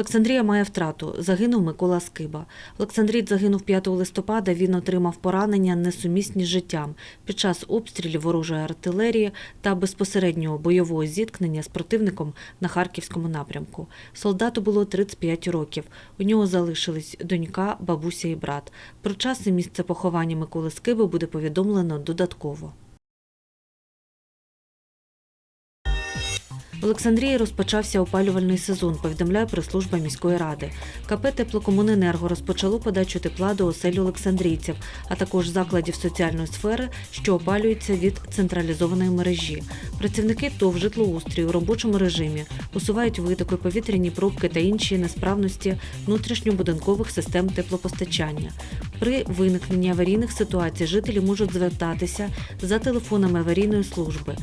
Олександрія має втрату. Загинув Микола Скиба. Олександріт загинув 5 листопада. Він отримав поранення несумісні з життям під час обстрілів ворожої артилерії та безпосереднього бойового зіткнення з противником на харківському напрямку. Солдату було 35 років. У нього залишились донька, бабуся і брат. Про час і місце поховання Миколи Скиби буде повідомлено додатково. В Олександрії розпочався опалювальний сезон, повідомляє прес-служба міської ради. КП «Теплокомуненерго» розпочало подачу тепла до осель олександрійців, а також закладів соціальної сфери, що опалюються від централізованої мережі. Працівники ТОВ житлоустрій у робочому режимі усувають витоки, повітряні пробки та інші несправності внутрішньобудинкових систем теплопостачання. При виникненні аварійних ситуацій жителі можуть звертатися за телефонами аварійної служби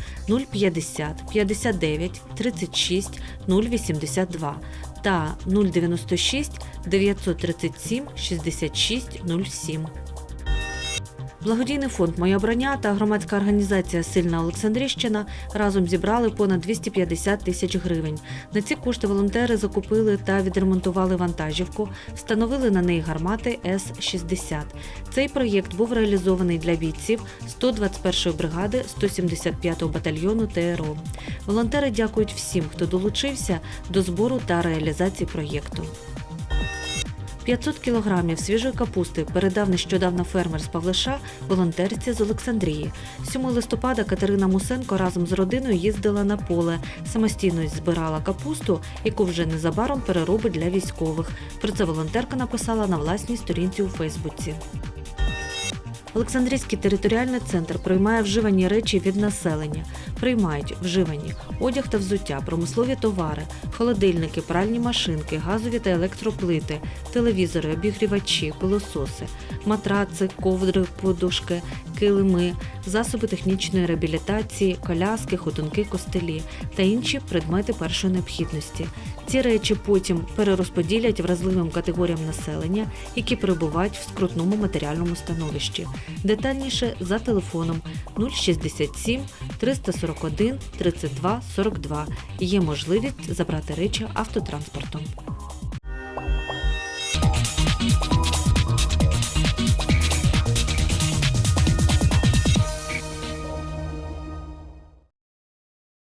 050 59 36 082 та 096 937 66 07. Благодійний фонд Моя броня та громадська організація Сильна Олександрівщина разом зібрали понад 250 тисяч гривень. На ці кошти волонтери закупили та відремонтували вантажівку, встановили на неї гармати С-60. Цей проєкт був реалізований для бійців 121-ї бригади 175-го батальйону ТРО. Волонтери дякують всім, хто долучився до збору та реалізації проєкту. 500 кілограмів свіжої капусти передав нещодавно фермер з Павлиша волонтерці з Олександрії. 7 листопада Катерина Мусенко разом з родиною їздила на поле, самостійно збирала капусту, яку вже незабаром переробить для військових. Про це волонтерка написала на власній сторінці у Фейсбуці. Олександрійський територіальний центр приймає вживані речі від населення. Приймають вживані одяг та взуття, промислові товари, холодильники, пральні машинки, газові та електроплити, телевізори, обігрівачі, пилососи, матраци, ковдри, подушки, килими, засоби технічної реабілітації, коляски, ходунки, костелі та інші предмети першої необхідності. Ці речі потім перерозподілять вразливим категоріям населення, які перебувають в скрутному матеріальному становищі. Детальніше за телефоном 067 341 32 42. Є можливість забрати речі автотранспортом.